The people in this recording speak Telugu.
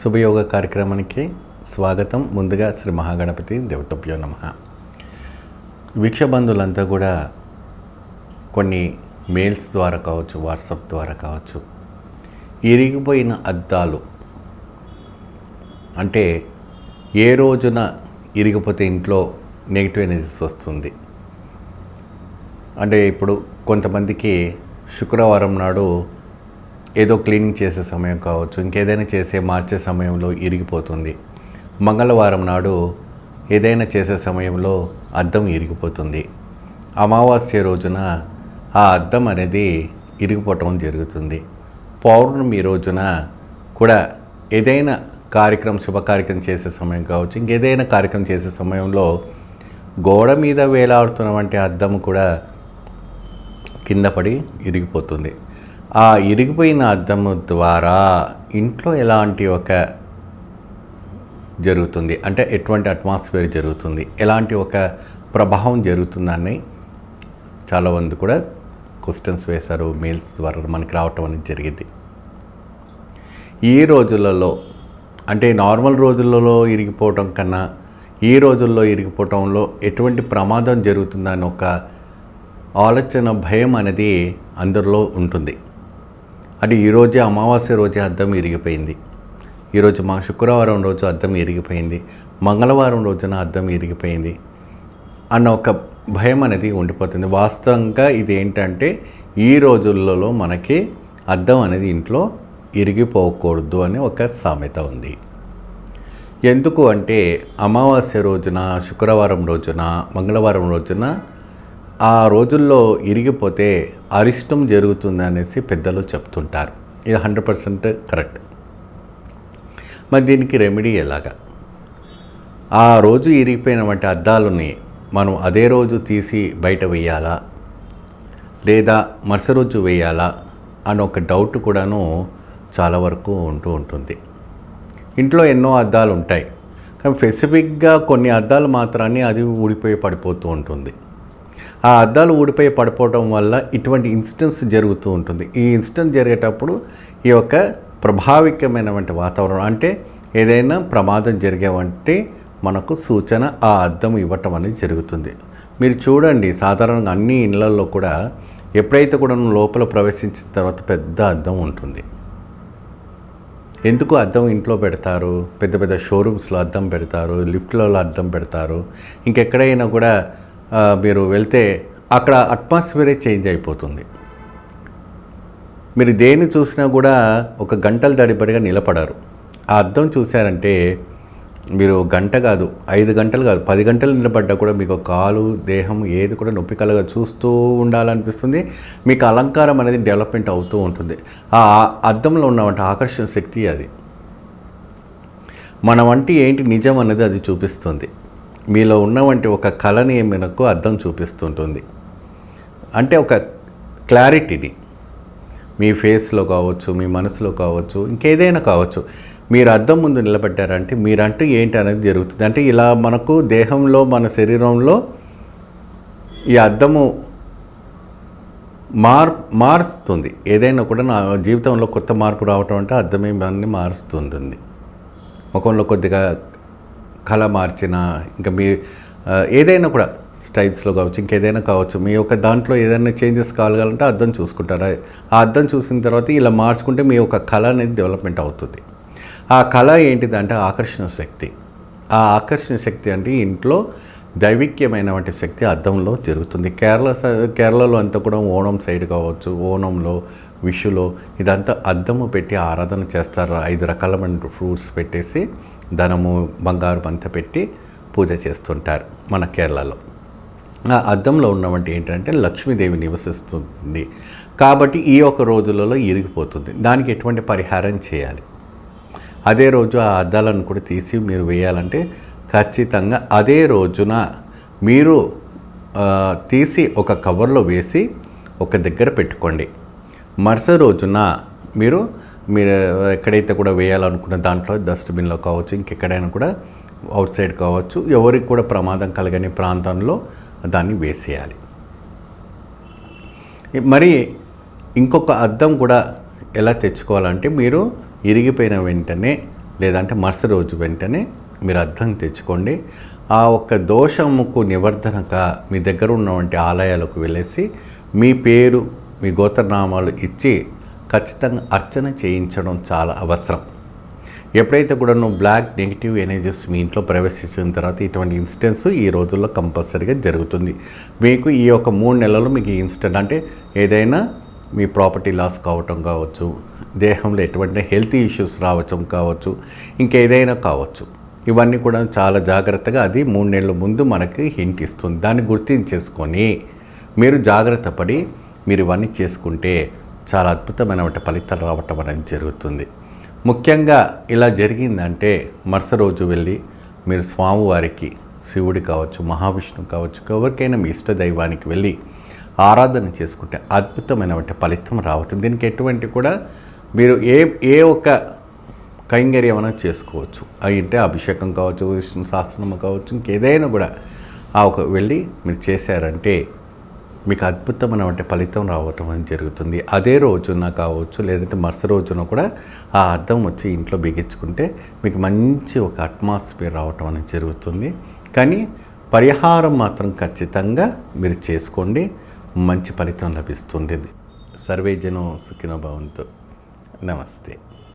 శుభయోగ కార్యక్రమానికి స్వాగతం. ముందుగా శ్రీ మహాగణపతి దేవతభ్యో నమ. వీక్ష బంధువులంతా కూడా కొన్ని మెయిల్స్ ద్వారా కావచ్చు వాట్సాప్ ద్వారా కావచ్చు ఇరిగిపోయిన అద్దాలు. అంటే ఏ రోజున ఇరిగిపోతే ఇంట్లో నెగిటివ్ ఎనర్జీస్ వస్తుంది? అంటే ఇప్పుడు కొంతమందికి శుక్రవారం నాడు ఏదో క్లీనింగ్ చేసే సమయం కావచ్చు ఇంకేదైనా చేసే మార్చే సమయంలో ఇరిగిపోతుంది. మంగళవారం నాడు ఏదైనా చేసే సమయంలో అద్దం ఇరిగిపోతుంది. అమావాస్య రోజున ఆ అద్దం అనేది ఇరిగిపోవటం జరుగుతుంది. పౌర్ణమి రోజున కూడా ఏదైనా కార్యక్రమం శుభకార్యక్రమం చేసే సమయం కావచ్చు ఇంకేదైనా కార్యక్రమం చేసే సమయంలో గోడ మీద వేలాడుతున్న వంటి అద్దం కూడా కింద పడి ఇరిగిపోతుంది. ఆ ఇరిగిపోయిన అద్దం ద్వారా ఇంట్లో ఎలాంటి ఒక జరుగుతుంది? అంటే ఎటువంటి అట్మాస్ఫియర్ జరుగుతుంది? ఎలాంటి ఒక ప్రభావం జరుగుతుందని చాలా మంది కూడా క్వశ్చన్స్ వేశారు మెయిల్స్ ద్వారా మనకి రావటం అనేది జరిగింది. ఈ రోజులలో అంటే నార్మల్ రోజులలో ఇరిగిపోవటం కన్నా ఈ రోజుల్లో ఇరిగిపోవటంలో ఎటువంటి ప్రమాదం జరుగుతుందని ఒక ఆలోచన భయం అనేది అందరిలో ఉంటుంది. అంటే ఈరోజే అమావాస్య రోజే అద్దం ఇరిగిపోయింది. ఈరోజు మా శుక్రవారం రోజు అద్దం ఇరిగిపోయింది. మంగళవారం రోజున అద్దం ఇరిగిపోయింది. అన్న ఒక భయం అనేది ఉండిపోతుంది. వాస్తవంగా ఇది ఏంటంటే ఈ రోజులలో మనకి అద్దం అనేది ఇంట్లో ఇరిగిపోకూడదు అని ఒక సామెత ఉంది. ఎందుకు అంటే అమావాస్య రోజున శుక్రవారం రోజున మంగళవారం రోజున ఆ రోజుల్లో ఇరిగిపోతే అరిష్టం జరుగుతుంది అనేసి పెద్దలు చెప్తుంటారు. ఇది హండ్రెడ్ పర్సెంట్ కరెక్ట్. మరి దీనికి రెమెడీ ఎలాగా? ఆ రోజు ఇరిగిపోయినటువంటి అద్దాలని మనం అదే రోజు తీసి బయట వేయాలా? లేదా మరుసటి రోజు వేయాలా? అని ఒక డౌట్ కూడాను చాలా వరకు ఉంటూ ఉంటుంది. ఇంట్లో ఎన్నో అద్దాలు ఉంటాయి. కానీ స్పెసిఫిక్గా కొన్ని అద్దాలు మాత్రాన్ని అది ఊడిపోయి పడిపోతూ ఉంటుంది. ఆ అద్దాలు ఊడిపోయి పడిపోవడం వల్ల ఇటువంటి ఇన్సిడెంట్స్ జరుగుతూ ఉంటుంది. ఈ ఇన్సిడెంట్ జరిగేటప్పుడు ఈ యొక్క ప్రభావికమైనటువంటి వాతావరణం అంటే ఏదైనా ప్రమాదం జరిగేవంటే మనకు సూచన ఆ అద్దం ఇవ్వటం అనేది జరుగుతుంది. మీరు చూడండి సాధారణంగా అన్ని ఇళ్ళలో కూడా ఎప్పుడైతే కూడా లోపల ప్రవేశించిన తర్వాత పెద్ద అద్దం ఉంటుంది. ఎందుకు అద్దం ఇంట్లో పెడతారు? పెద్ద పెద్ద షోరూమ్స్లో అద్దం పెడతారు లిఫ్ట్లలో అద్దం పెడతారు. ఇంకెక్కడైనా కూడా మీరు వెళ్తే అక్కడ అట్మాస్ఫియరే చేంజ్ అయిపోతుంది. మీరు దేన్ని చూసినా కూడా ఒక గంటల దడిపడిగా నిలబడరు. ఆ అద్దం చూశారంటే మీరు గంట కాదు ఐదు గంటలు కాదు పది గంటలు నిలబడ్డా కూడా మీకు కాలు దేహం ఏది కూడా నొప్పి కలగా చూస్తూ ఉండాలనిపిస్తుంది. మీకు అలంకారం అనేది డెవలప్మెంట్ అవుతూ ఉంటుంది. ఆ అద్దంలో ఉన్నటువంటి ఆకర్షణ శక్తి అది. మన వంటి ఏంటి నిజం అనేది అది చూపిస్తుంది. మీలో ఉన్నవంటి ఒక కళని మనకు అర్థం చూపిస్తుంటుంది. అంటే ఒక క్లారిటీని. మీ ఫేస్లో కావచ్చు మీ మనసులో కావచ్చు ఇంకేదైనా కావచ్చు. మీరు అద్దం ముందు నిలబడ్డారంటే మీరంటూ ఏంటి అనేది జరుగుతుంది. అంటే ఇలా మనకు దేహంలో మన శరీరంలో ఈ అద్దము మార్ మారుస్తుంది. ఏదైనా కూడా నా జీవితంలో కొత్త మార్పు రావటం అంటే అర్థమే మనల్ని మారుస్తుంటుంది. ముఖంలో కొద్దిగా కళ మార్చిన ఇంకా మీ ఏదైనా కూడా స్టైల్స్లో కావచ్చు ఇంకేదైనా కావచ్చు మీ యొక్క దాంట్లో ఏదైనా చేంజెస్ కావాలంటే అర్థం చూసుకుంటారా? ఆ అర్థం చూసిన తర్వాత ఇలా మార్చుకుంటే మీ యొక్క కళ అనేది డెవలప్మెంట్ అవుతుంది. ఆ కళ ఏంటిదంటే ఆకర్షణ శక్తి. ఆ ఆకర్షణ శక్తి అంటే ఇంట్లో దైవిక్యమైనటువంటి శక్తి అర్థంలో జరుగుతుంది. కేరళ కేరళలో అంతా కూడా ఓణం సైడ్ కావచ్చు ఓణంలో విషులో ఇదంతా అద్దము పెట్టి ఆరాధన చేస్తారు. ఐదు రకాలమైన ఫ్రూట్స్ పెట్టేసి ధనము బంగారు అంతా పెట్టి పూజ చేస్తుంటారు మన కేరళలో. ఆ అద్దంలో ఉన్నవంటి ఏంటంటే లక్ష్మీదేవి నివసిస్తుంది. కాబట్టి ఈ ఒక రోజులలో ఇరిగిపోతుంది. దానికి ఎటువంటి పరిహారం చేయాలి? అదే రోజు ఆ అద్దాలను కూడా తీసి మీరు వేయాలంటే ఖచ్చితంగా అదే రోజున మీరు తీసి ఒక కవర్లో వేసి ఒక దగ్గర పెట్టుకోండి. మరుసటి రోజున మీరు మీరు ఎక్కడైతే కూడా వేయాలనుకున్న దాంట్లో డస్ట్బిన్లో కావచ్చు ఇంకెక్కడైనా కూడా అవుట్ సైడ్ కావచ్చు ఎవరికి కూడా ప్రమాదం కలగని ప్రాంతంలో దాన్ని వేసేయాలి. మరి ఇంకొక అద్దం కూడా ఎలా తెచ్చుకోవాలంటే మీరు ఇరిగిపోయిన వెంటనే లేదంటే మరుసటి రోజు వెంటనే మీరు అర్థం తెచ్చుకోండి. ఆ ఒక్క దోషముకు నివర్ధనగా మీ దగ్గర ఉన్నటువంటి ఆలయాలకు వెళ్ళేసి మీ పేరు మీ గోత్రనామాలు ఇచ్చి ఖచ్చితంగా అర్చన చేయించడం చాలా అవసరం. ఎప్పుడైతే కూడా నువ్వు బ్లాక్ నెగిటివ్ ఎనర్జీస్ మీ ఇంట్లో ప్రవేశించిన తర్వాత ఇటువంటి ఇన్సిడెంట్స్ ఈ రోజుల్లో కంపల్సరీగా జరుగుతుంది. మీకు ఈ యొక్క మూడు నెలలు మీకు ఈ ఇన్సిడెంట్ అంటే ఏదైనా మీ ప్రాపర్టీ లాస్ కావటం కావచ్చు దేహంలో ఎటువంటి హెల్త్ ఇష్యూస్ రావటం కావచ్చు ఇంకేదైనా కావచ్చు. ఇవన్నీ కూడా చాలా జాగ్రత్తగా అది మూడు నెలల ముందు మనకి హింట్ ఇస్తుంది. దాన్ని గుర్తించేసుకొని మీరు జాగ్రత్త పడి మీరు ఇవన్నీ చేసుకుంటే చాలా అద్భుతమైన ఫలితాలు రావటం అనేది జరుగుతుంది. ముఖ్యంగా ఇలా జరిగిందంటే మరుస రోజు వెళ్ళి మీరు స్వామివారికి శివుడు కావచ్చు మహావిష్ణువు కావచ్చు ఎవరికైనా మీ ఇష్ట దైవానికి వెళ్ళి ఆరాధన చేసుకుంటే అద్భుతమైనటువంటి ఫలితం రావటం. దీనికి ఎటువంటి కూడా మీరు ఏ ఏ ఒక్క కైంగర్యమైన చేసుకోవచ్చు. అంటే అభిషేకం కావచ్చు విష్ణు శాస్త్రం కావచ్చు ఇంకేదైనా కూడా ఆ ఒక వెళ్ళి మీరు చేశారంటే మీకు అద్భుతమైనటువంటి ఫలితం రావటం అనేది జరుగుతుంది. అదే రోజున కావచ్చు లేదంటే మరుసటి రోజున కూడా ఆ అర్థం వచ్చి ఇంట్లో బిగించుకుంటే మీకు మంచి ఒక అట్మాస్ఫియర్ రావటం అనేది జరుగుతుంది. కానీ పరిహారం మాత్రం ఖచ్చితంగా మీరు చేసుకోండి. మంచి ఫలితం లభిస్తుండేది సర్వేజనం సుఖినో భవంతు. నమస్తే.